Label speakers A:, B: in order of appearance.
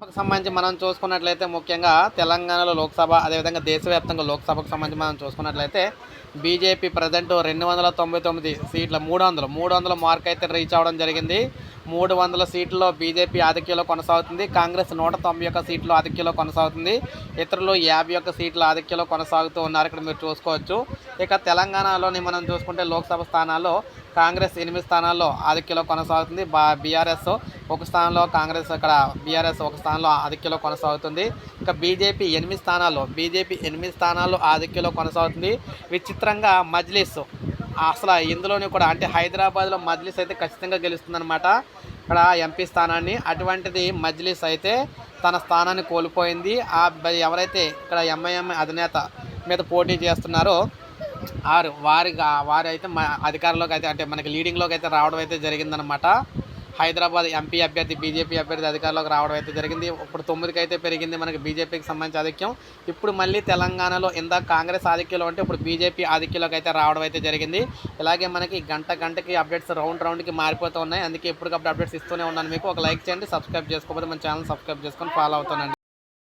A: లోక్సభకు సంబంధించి మనం చూసుకున్నట్లయితే ముఖ్యంగా తెలంగాణలో లోక్సభ అదేవిధంగా దేశవ్యాప్తంగా లోక్సభకు సంబంధించి మనం చూసుకున్నట్లయితే బీజేపీ ప్రజెంట్ రెండు వందల తొంభై తొమ్మిది సీట్ల మూడు వందలు మూడు వందల మార్క్ అయితే రీచ్ అవ్వడం జరిగింది. మూడు వందల సీట్లలో బీజేపీ ఆధిక్యంలో కొనసాగుతుంది. కాంగ్రెస్ నూట తొంభై ఒక్క సీట్లు ఆధిక్యంలో కొనసాగుతుంది. ఇతరులు యాభై ఒక్క సీట్ల ఆధిక్యంలో కొనసాగుతూ ఉన్నారు. ఇక్కడ మీరు చూసుకోవచ్చు. ఇక తెలంగాణలోని మనం చూసుకుంటే లోక్సభ స్థానాల్లో కాంగ్రెస్ ఎనిమిది స్థానాల్లో ఆధిక్యంలో కొనసాగుతుంది. బా బీఆర్ఎస్ ఒక స్థానంలో కాంగ్రెస్ ఇక్కడ బీఆర్ఎస్ ఒక స్థానంలో ఆధిక్యంలో కొనసాగుతుంది. ఇక బీజేపీ ఎనిమిది స్థానాల్లో బీజేపీ ఎనిమిది స్థానాల్లో ఆధిక్యంలో కొనసాగుతుంది. విచిత్రంగా మజ్లిస్ అసలు ఇందులోనే కూడా అంటే హైదరాబాద్లో మజ్లిస్ అయితే ఖచ్చితంగా గెలుస్తుందన్నమాట. ఇక్కడ ఎంపీ స్థానాన్ని అటువంటిది మజ్లిస్ అయితే తన స్థానాన్ని కోల్పోయింది. ఆ ఎవరైతే ఇక్కడ ఎంఐఎం అధినేత మీద పోటీ చేస్తున్నారో వారు వారి వారైతే అయితే అధికారంలోకి అయితే అంటే మనకి లీడింగ్లోకి అయితే రావడం అయితే జరిగిందనమాట హైదరాబాద్ ఎంపీ అభ్యర్థి బీజేపీ అభ్యర్థి అధికారంలోకి రావడం అయితే జరిగింది. ఇప్పుడు తొమ్మిదికి అయితే పెరిగింది మనకి బీజేపీకి సంబంధించి ఆధిక్యం. ఇప్పుడు మళ్ళీ తెలంగాణలో ఇందాక కాంగ్రెస్ ఆధిక్యంలో ఉంటే ఇప్పుడు బీజేపీ ఆధిక్యంలోకి అయితే రావడం అయితే జరిగింది. ఇలాగే మనకి గంట గంటకి అప్డేట్స్ రౌండ్ రౌండ్కి మారిపోతూ ఉన్నాయి. అందుకే ఎప్పటికప్పుడు అప్డేట్స్ ఇస్తూనే ఉన్నాను మీకు. ఒక లైక్ చేయండి సబ్స్క్రైబ్ చేసుకోకపోతే మన ఛానల్ సబ్స్క్రైబ్ చేసుకొని ఫాలో అవుతానండి.